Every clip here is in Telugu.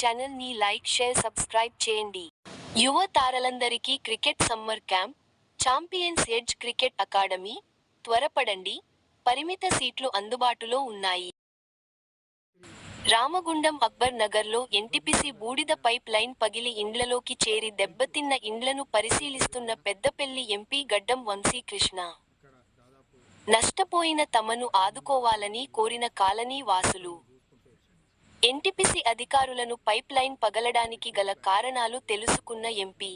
ఛానల్ని లైక్ షేర్ సబ్స్క్రైబ్ చేయండి. యువ తారలందరికీ cricket summer camp champions edge cricket academy త్వరపడండి. పరిమిత సీట్లు అందుబాటులో ఉన్నాయి. రామగుండం అక్బర్ నగర్లో ఎన్టీపీసీ బూడిద పైప్ లైన్ పగిలి ఇండ్లలోకి చేరి దెబ్బతిన్న ఇండ్లను పరిశీలిస్తున్న పెద్దపెల్లి ఎంపీ గడ్డం వంశీకృష్ణ. నష్టపోయిన తమను ఆదుకోవాలని కోరిన కాలనీ వాసులు. ఎన్టీపీసీ అధికారులను పైప్ లైన్ పగలడానికి గల కారణాలు తెలుసుకున్న ఎంపీ.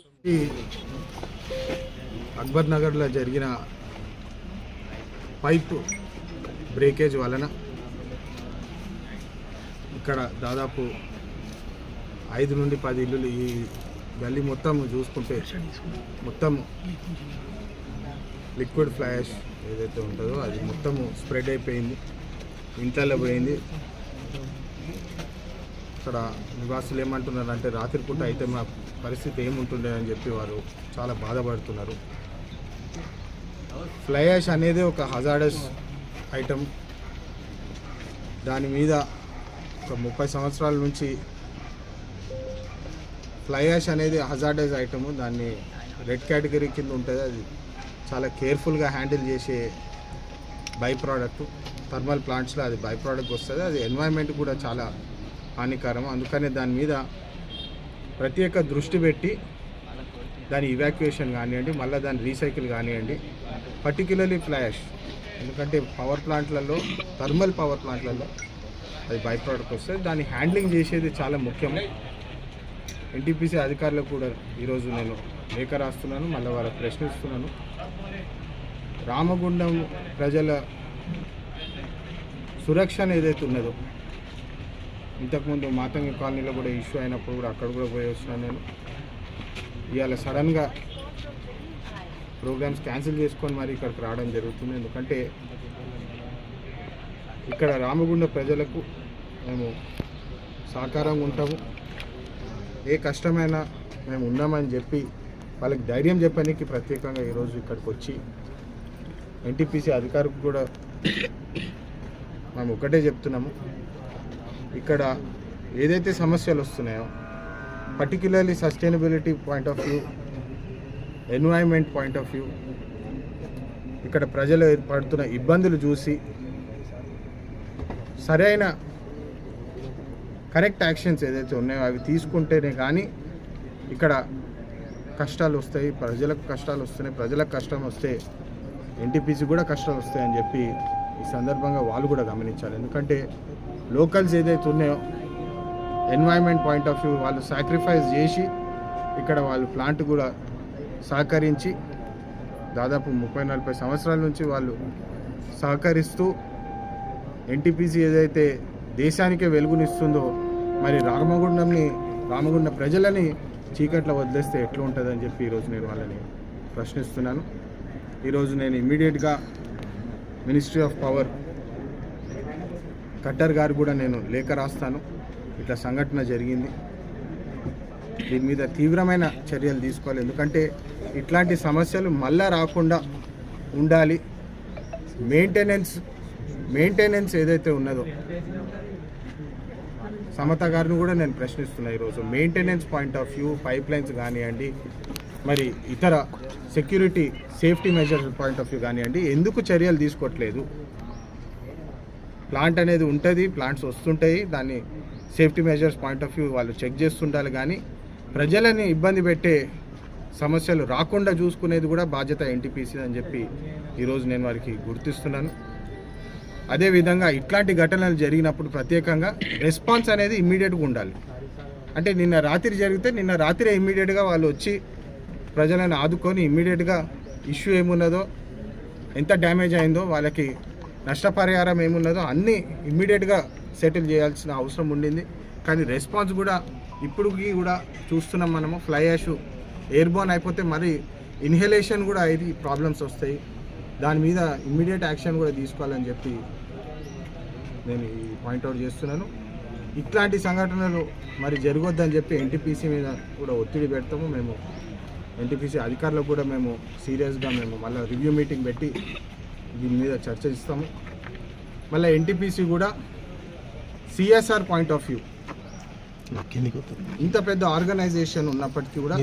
అక్బర్ నగర్లో జరిగిన పైప్ బ్రేకేజ్ వలన ఇక్కడ దాదాపు ఐదు నుండి పది ఇల్లులు ఈ గల్లీ మొత్తం చూసుకుంటే మొత్తం లిక్విడ్ ఫ్లాష్ ఏదైతే ఉంటుందో అది మొత్తము స్ప్రెడ్ అయిపోయింది. ఇంట్లలో పోయింది. అక్కడ నివాసులు ఏమంటున్నారు అంటే రాత్రిపూట అయితే మా పరిస్థితి ఏముంటుండే అని చెప్పి వారు చాలా బాధపడుతున్నారు. ఫ్లై యాష్ అనేది ఒక హజార్డస్ ఐటమ్ దాని మీద ఒక ముప్పై సంవత్సరాల నుంచి ఫ్లై యాష్ అనేది హజార్డస్ ఐటమ్ దాన్ని రెడ్ కేటగిరీ కింద ఉంటుంది. అది చాలా కేర్ఫుల్గా హ్యాండిల్ చేసే బై ప్రోడక్ట్ థర్మల్ ప్లాంట్స్లో అది బై ప్రోడక్ట్ వస్తుంది. అది ఎన్వైర్న్మెంట్ కూడా చాలా హానికరం అందుకనే దాని మీద ప్రత్యేక దృష్టి పెట్టి దాని ఇవాక్యుయేషన్ కానివ్వండి మళ్ళీ దాని రీసైకిల్ కానివ్వండి పర్టిక్యులర్లీ ఫ్లాష్ ఎందుకంటే పవర్ ప్లాంట్లలో థర్మల్ పవర్ ప్లాంట్లలో అది బై ప్రోడక్ట్ వస్తుంది. దాన్ని హ్యాండ్లింగ్ చేసేది చాలా ముఖ్యం. ఎన్టీపీసీ అధికారులకు కూడా ఈరోజు నేను లేఖ రాస్తున్నాను మళ్ళీ వాళ్ళకి ప్రశ్నిస్తున్నాను. రామగుండం ప్రజల సురక్షణ ఏదైతే ఉన్నదో ఇంతకుముందు మాతంగి కాలనీలో కూడా ఇష్యూ అయినప్పుడు కూడా అక్కడ కూడా పోయి వచ్చినాను నేను. ఇవాళ సడన్గా ప్రోగ్రామ్స్ క్యాన్సిల్ చేసుకొని మరి ఇక్కడికి రావడం జరుగుతుంది. ఎందుకంటే ఇక్కడ రామగుండ ప్రజలకు మేము సహకారంగా ఉంటాము. ఏ కష్టమైనా మేము ఉన్నామని చెప్పి వాళ్ళకి ధైర్యం చెప్పడానికి ప్రత్యేకంగా ఈరోజు ఇక్కడికి వచ్చి ఎన్టీపీసీ అధికారికి కూడా మేము ఒకటే చెప్తున్నాము. ఇక్కడ ఏదైతే సమస్యలు వస్తున్నాయో particularly sustainability point of view environment point of view ఇక్కడ ప్రజలు ఏర్పడుతున్న ఇబ్బందులు చూసి సరైన కరెక్ట్ యాక్షన్స్ ఏదైతే ఉన్నాయో అవి తీసుకుంటేనే కానీ ఇక్కడ కష్టాలు వస్తాయి ప్రజలకు కష్టాలు వస్తున్నాయి ప్రజలకు కష్టం వస్తే ఎన్టీపీసీ కూడా కష్టాలు వస్తాయని చెప్పి ఈ సందర్భంగా వాళ్ళు కూడా గమనించాలి. ఎందుకంటే లోకల్స్ ఏదైతే ఉన్నాయో ఎన్వైర్న్మెంట్ పాయింట్ ఆఫ్ వ్యూ వాళ్ళు సాక్రిఫైస్ చేసి ఇక్కడ వాళ్ళు ప్లాంట్ కూడా సహకరించి దాదాపు ముప్పై నలభై సంవత్సరాల నుంచి వాళ్ళు సహకరిస్తూ ఎన్టీపీసీ ఏదైతే దేశానికే వెలుగునిస్తుందో మరి రామగుండంని రామగుండం ప్రజలని చీకట్లో వదిలేస్తే ఎట్లా ఉంటుందని చెప్పి ఈరోజు నేను వాళ్ళని ప్రశ్నిస్తున్నాను. ఈరోజు నేను ఇమ్మీడియట్గా మినిస్ట్రీ ఆఫ్ పవర్ కట్టర్ గారు కూడా నేను లేఖ రాస్తాను. ఇట్లా సంఘటన జరిగింది. దీని మీద తీవ్రమైన చర్యలు తీసుకోవాలి. ఎందుకంటే ఇట్లాంటి సమస్యలు మళ్ళా రాకుండా ఉండాలి. మెయింటెనెన్స్ మెయింటెనెన్స్ ఏదైతే ఉన్నదో. సమత గారిని కూడా నేను ప్రశ్నిస్తున్నా ఈరోజు. Maintenance point of view pipelines కానివ్వండి మరి ఇతర security safety measures point of view కానివ్వండి ఎందుకు చర్యలు తీసుకోవట్లేదు? ప్లాంట్ అనేది ఉంటుంది ప్లాంట్స్ వస్తుంటాయి దాన్ని safety measures point of view వాళ్ళు చెక్ చేస్తుండాలి కానీ ప్రజలని ఇబ్బంది పెట్టే సమస్యలు రాకుండా చూసుకునేది కూడా బాధ్యత ఎన్టీపీసీ అని చెప్పి ఈరోజు నేను వారికి గుర్తిస్తున్నాను. అదేవిధంగా ఇట్లాంటి ఘటనలు జరిగినప్పుడు ప్రత్యేకంగా రెస్పాన్స్ అనేది ఇమ్మీడియట్గా ఉండాలి. అంటే నిన్న రాత్రి జరిగితే నిన్న రాత్రి ఇమ్మీడియట్గా వాళ్ళు వచ్చి ప్రజలను ఆదుకొని ఇమ్మీడియట్గా ఇష్యూ ఏమున్నదో ఎంత డ్యామేజ్ అయిందో వాళ్ళకి నష్టపరిహారం ఏమున్నదో అన్నీ ఇమ్మీడియట్గా సెటిల్ చేయాల్సిన అవసరం ఉండింది. కానీ రెస్పాన్స్ కూడా ఇప్పటికి కూడా చూస్తున్నాం మనము. ఫ్లై యాష్ ఎయిర్బోన్ అయిపోతే మరి ఇన్హలేషన్ కూడా ఇది ప్రాబ్లమ్స్ వస్తాయి. దాని మీద ఇమ్మీడియట్ యాక్షన్ కూడా తీసుకోవాలని చెప్పి నేను ఈ పాయింట్అవుట్ చేస్తున్నాను. ఇట్లాంటి సంఘటనలు మరి జరగొద్దని చెప్పి ఎన్టీపీసీ మీద కూడా ఒత్తిడి పెడతాము. మేము ఎన్టీపీసీ అధికారులకు కూడా మేము సీరియస్గా మేము మళ్ళీ రివ్యూ మీటింగ్ పెట్టి దీని మీద చర్చిస్తాము మళ్ళీ ఎన్టీపీసీ కూడా సిఎస్ఆర్ పాయింట్ ఆఫ్ వ్యూ ఇంత పెద్ద ఆర్గనైజేషన్ ఉన్నప్పటికీ కూడా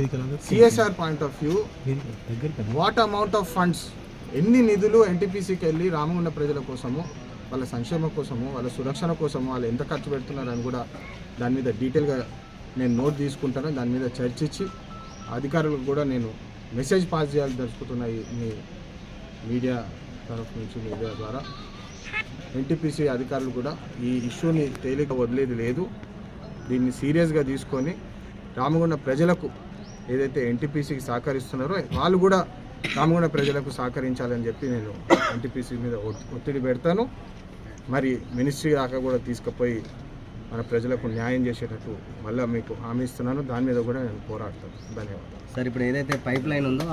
CSR point of view what amount of funds ఎన్ని నిధులు ఎన్టీపీసీకి వెళ్ళి రామగుండ ప్రజల కోసము వాళ్ళ సంక్షేమం కోసము వాళ్ళ సురక్షణ కోసము వాళ్ళు ఎంత ఖర్చు పెడుతున్నారని కూడా దాని మీద డీటెయిల్గా నేను నోట్ తీసుకుంటాను. దాని మీద చర్చించి అధికారులకు కూడా నేను మెసేజ్ పాస్ చేయాలి దలుచుకుంటున్న ఈ మీ మీడియా తరఫు నుంచి మీడియా ద్వారా. ఎన్టీపీసీ అధికారులు కూడా ఈ ఇష్యూని తేలిక వదిలేది లేదు. దీన్ని సీరియస్గా తీసుకొని రామగుండ ప్రజలకు ఏదైతే ఎన్టీపీసీకి సహకరిస్తున్నారో వాళ్ళు కూడా రామగుండ ప్రజలకు సహకరించాలని చెప్పి నేను ఎన్టీపీసీ మీద ఒత్తిడి పెడతాను. మరి మినిస్ట్రీ దాకా కూడా తీసుకుపోయి మన ప్రజలకు న్యాయం చేసేటట్టు మళ్ళీ మీకు హామీ ఇస్తున్నాను. దాని మీద కూడా నేను పోరాడతాను. ధన్యవాదాలు. సార్ ఇప్పుడు ఏదైతే పైప్ లైన్ ఉందో